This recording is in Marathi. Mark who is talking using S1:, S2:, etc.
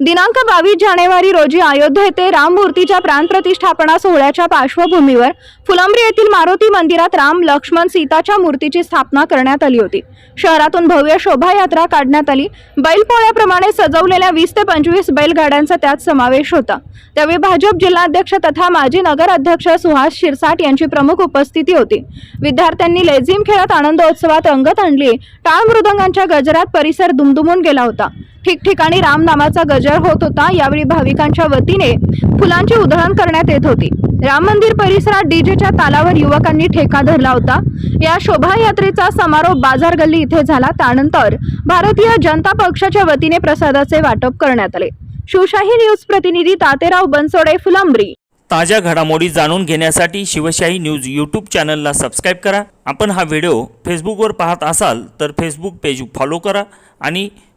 S1: दिनांक बावीस जानेवारी रोजी अयोध्या येथे राममूर्तीच्या प्राणप्रतिष्ठापना सोहळ्याच्या पार्श्वभूमीवर फुलंब्री येथील मारुती मंदिरात राम लक्ष्मण सीताच्या मूर्तीची स्थापना करण्यात आली होती. शहरातून भव्य शोभायात्रा काढण्यात आली. बैलपोळ्याप्रमाणे सजवलेल्या वीस ते पंचवीस बैलगाड्यांचा त्यात समावेश होता. त्यावेळी भाजप जिल्हाध्यक्ष तथा माजी नगराध्यक्ष सुहास शिरसाट यांची प्रमुख उपस्थिती होती. विद्यार्थ्यांनी लेझिम खेळत आनंदोत्सवात रंगत आणली. टाळ मृदंगांच्या गजरात परिसर दुमदुमून गेला होता. ठिकठिकाणी रामनामाचा गजर होत होता यावेळी भाविकांच्या वतीने फुलांची उधळण करण्यात येत होती. राम मंदिर परिसरात डीजेच्या तालावर युवकांनी ठेका धरला होता. या शोभायात्रेचा समारोप बाजार गल्ली इथे झाला. त्यानंतर भारतीय जनता पक्षाच्या वतीने प्रसादाचे वाटप करण्यात आले. शिवशाही न्यूज प्रतिनिधी तातेराव बनसोडे फुलंब्री.
S2: ताज्या घडामोडी जाणून घेण्यासाठी शिवशाही न्यूज यूट्यूब चॅनलला सबस्क्राईब करा. आपण हा व्हिडिओ फेसबुकवर पाहत असाल तर फेसबुक पेज फॉलो करा आणि